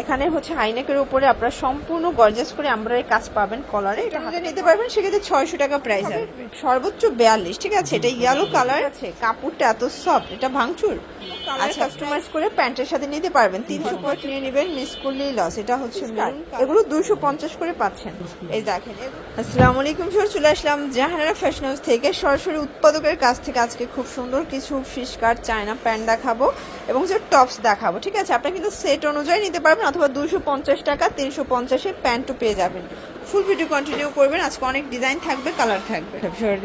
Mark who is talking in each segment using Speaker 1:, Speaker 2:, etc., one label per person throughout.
Speaker 1: এখানে হচ্ছে হাইনেকের উপরে আপনারা সম্পূর্ণ গর্জাস করে আমরা কাজ পাবেন কলারে এটা নিতে পারবেন সেক্ষেত্রে ছয়শো টাকা প্রাইস হবে। সর্বোচ্চ বিয়াল্লিশ ঠিক আছে? এটা ইয়েলো কালার আছে। কাপড়টা এত সফট এটা ভাঙচুর। আচ্ছা কাস্টমাইজ করে প্যান্টের সাথে নিতে পারবেন। তিনশো পয়েন্ট নিয়ে নেবেন মিস করলেই লস এটা হচ্ছে এগুলো দুশো পঞ্চাশ করে পাচ্ছেন। এই দেখেন আসসালামু আলাইকুম স্যার চলে আসলাম জাহানারা ফ্যাশন হাউস থেকে। সরাসরি উৎপাদকের কাছ থেকে আজকে খুব সুন্দর কিছু ফিশ কাট চায়না প্যান্ট দেখাবো। এবং যে টপস দেখাবো, ঠিক আছে? আপনি কিন্তু সেট অনুযায়ী নিতে পারবেন অথবা দুশো পঞ্চাশ টাকা, তিনশো পঞ্চাশে প্যান্টও পেয়ে যাবেন। ফুল ভিডিও কন্টিনিউ করবেন। আজকে অনেক ডিজাইন থাকবে কালার থাকবে।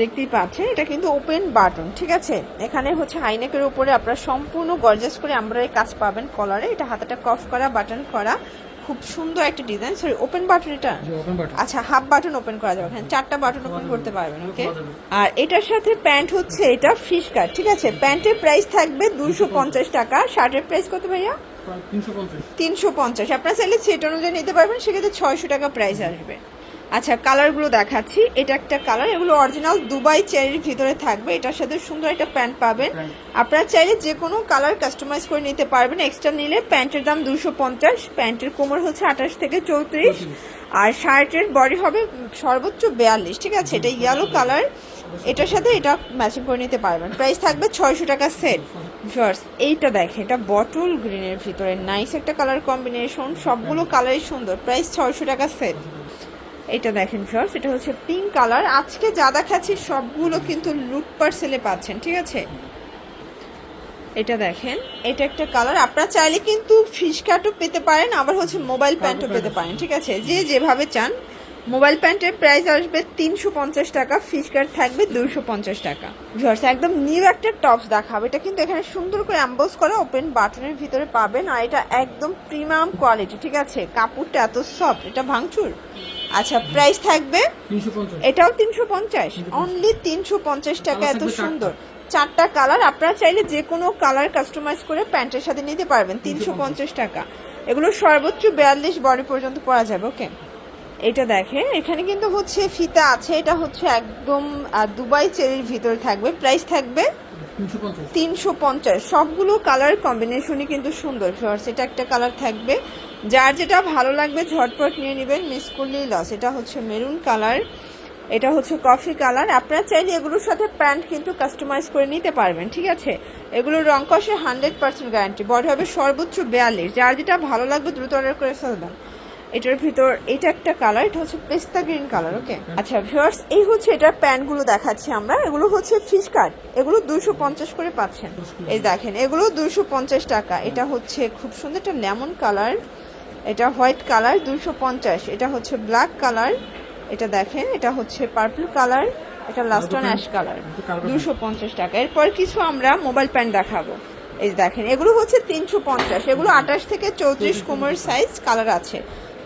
Speaker 1: দেখতেই পাচ্ছেন, এটা কিন্তু ওপেন বাটন ঠিক আছে? এখানে হচ্ছে হাইনেকের উপরে আপনারা সম্পূর্ণ গর্জাস করে আমরা কাজ পাবেন কলারে এটা হাতাটা কফ করা বাটন করা। খুব সুন্দর একটা ডিজাইন সরি ওপেন বাটন এটা? আচ্ছা হাফ বাটন ওপেন করা যাবে। এখানে চারটা বাটন ওপেন করতে পারবেন ওকে আর এটার সাথে প্যান্ট হচ্ছে এটা ফিশ কাট ঠিক আছে? প্যান্টের প্রাইস থাকবে দুশো পঞ্চাশ টাকা। শার্টের প্রাইস কত ভাইয়া?
Speaker 2: তিনশো পঞ্চাশ।
Speaker 1: আপনার চাইলে সেট অনুযায়ী নিতে পারবেন সেক্ষেত্রে ছয়শো টাকা প্রাইস আসবে। আচ্ছা কালারগুলো দেখাচ্ছি। এটা একটা কালার এগুলো অরিজিনাল দুবাই চেরির ভিতরে থাকবে। এটার সাথে সুন্দর একটা প্যান্ট পাবেন। আপনারা চাইলে যে কোনো কালার কাস্টমাইজ করে নিতে পারবেন। এক্সট্রা নিলে প্যান্টের দাম দুশো পঞ্চাশ প্যান্টের কোমর হচ্ছে আঠাশ থেকে চৌত্রিশ আর শার্টের বডি হবে সর্বোচ্চ বিয়াল্লিশ ঠিক আছে? এটা ইয়েলো কালার এটার সাথে এটা ম্যাচিং করে নিতে পারবেন। প্রাইস থাকবে ছয়শো টাকা সেট ফার্স এইটা দেখে এটা বটল গ্রিনের ভিতরে। নাইস একটা কালার কম্বিনেশন সবগুলো কালারই সুন্দর। প্রাইস ছয়শো টাকা সেট এটা দেখেন ফার্স এটা হচ্ছে পিঙ্ক কালার আজকে যা দেখাচ্ছি সবগুলো কিন্তু লুট পার্সেলে পাচ্ছেন ঠিক আছে? এটা দেখেন এটা একটা কালার আপনারা চাইলে কিন্তু ফিশ কাটও পেতে পারেন আবার হচ্ছে মোবাইল প্যান্টও পেতে পারেন ঠিক আছে? যে যেভাবে চান মোবাইল প্যান্টের প্রাইস আসবে তিনশো পঞ্চাশ টাকা ফিশ কাট থাকবে দুশো পঞ্চাশ টাকা। ভিউয়ার্স একদম নিউ একটা টপস দেখাবো। এটা কিন্তু এখানে সুন্দর করে অ্যাম্বোস করা ওপেন বাটনের ভিতরে পাবেন আর এটা একদম প্রিমিয়াম কোয়ালিটি ঠিক আছে? কাপড়টা এত সফট এটা ভাঙচুর? আচ্ছা প্রাইস থাকবে? এটাও তিনশো পঞ্চাশ? অনলি তিনশো পঞ্চাশ টাকা এত সুন্দর। চারটা কালার আপনারা চাইলে যে কোনো কালার কাস্টমাইজ করে প্যান্টের সাথে নিতে পারবেন তিনশো পঞ্চাশ টাকা। এগুলো সর্বোচ্চ বিয়াল্লিশ বডি পর্যন্ত পরা যাবে ওকে এটা দেখেন এখানে কিন্তু হচ্ছে ফিতা আছে এটা হচ্ছে একদম দুবাই চেরির ভিতরে থাকবে। প্রাইস থাকবে
Speaker 2: তিনশো পঞ্চাশ।
Speaker 1: সবগুলো কালার কম্বিনেশনই কিন্তু সুন্দর ফিওর্স এটা একটা কালার থাকবে। যার যেটা ভালো লাগবে, ঝটপট নিয়ে নেবেন। মিস করলেই লস এটা হচ্ছে মেরুন কালার এটা হচ্ছে কফি কালার আপনারা চাইলে এগুলোর সাথে প্যান্ট কিন্তু কাস্টমাইজ করে নিতে পারবেন, ঠিক আছে? এগুলোর রং কষে হান্ড্রেড পার্সেন্ট গ্যারান্টি বডি হবে সর্বোচ্চ বিয়াল্লিশ। যার যেটা ভালো লাগবে, দ্রুত অর্ডার করে ফেলবেন। এটার ভিতর এটা একটা কালার এটা হচ্ছে পেস্তা গ্রিন কালার ওকে আচ্ছা ভিউয়ার্স এই হচ্ছে এটার প্যান্টগুলো দেখাচ্ছি আমরা। এগুলো হচ্ছে ফিশ কাট এগুলো দুশো পঞ্চাশ করে পাচ্ছেন। এই দেখেন এগুলো দুশো পঞ্চাশ টাকা। এটা হচ্ছে খুব সুন্দর একটা লেমন কালার এটা হোয়াইট কালার দুশো পঞ্চাশ। এটা হচ্ছে ব্ল্যাক কালার এটা দেখেন এটা হচ্ছে পার্পল কালার এটা লাস্ট অন অ্যাশ কালার দুশো পঞ্চাশ টাকা। এরপর কিছু আমরা মোবাইল প্যান্ট দেখাবো। এই দেখেন এগুলো হচ্ছে তিনশো পঞ্চাশ। এগুলো আঠাশ থেকে চৌত্রিশ কোমর সাইজ কালার আছে।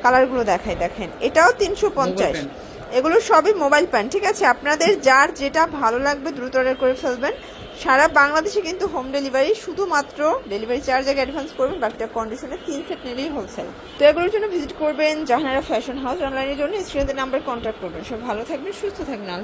Speaker 1: কালারগুলো দেখাই দেখেন। এটাও তিনশো পঞ্চাশ। এগুলো সবই মোবাইল প্যান্ট ঠিক আছে? আপনাদের যার যেটা ভালো লাগবে দ্রুত অর্ডার করে ফেলবেন। সারা বাংলাদেশে কিন্তু হোম ডেলিভারি শুধুমাত্র ডেলিভারি চার্জ আগে অ্যাডভান্স করবেন বাকিটা কন্ডিশনে তিন সেট নিলেই হোলসেল তো এগুলোর জন্য ভিজিট করবেন জাহানারা ফ্যাশন হাউস অনলাইনের জন্য স্ক্রিনের নাম্বার কন্ট্যাক্ট করবেন। সব ভালো থাকবেন সুস্থ থাকবেন আল্লাহ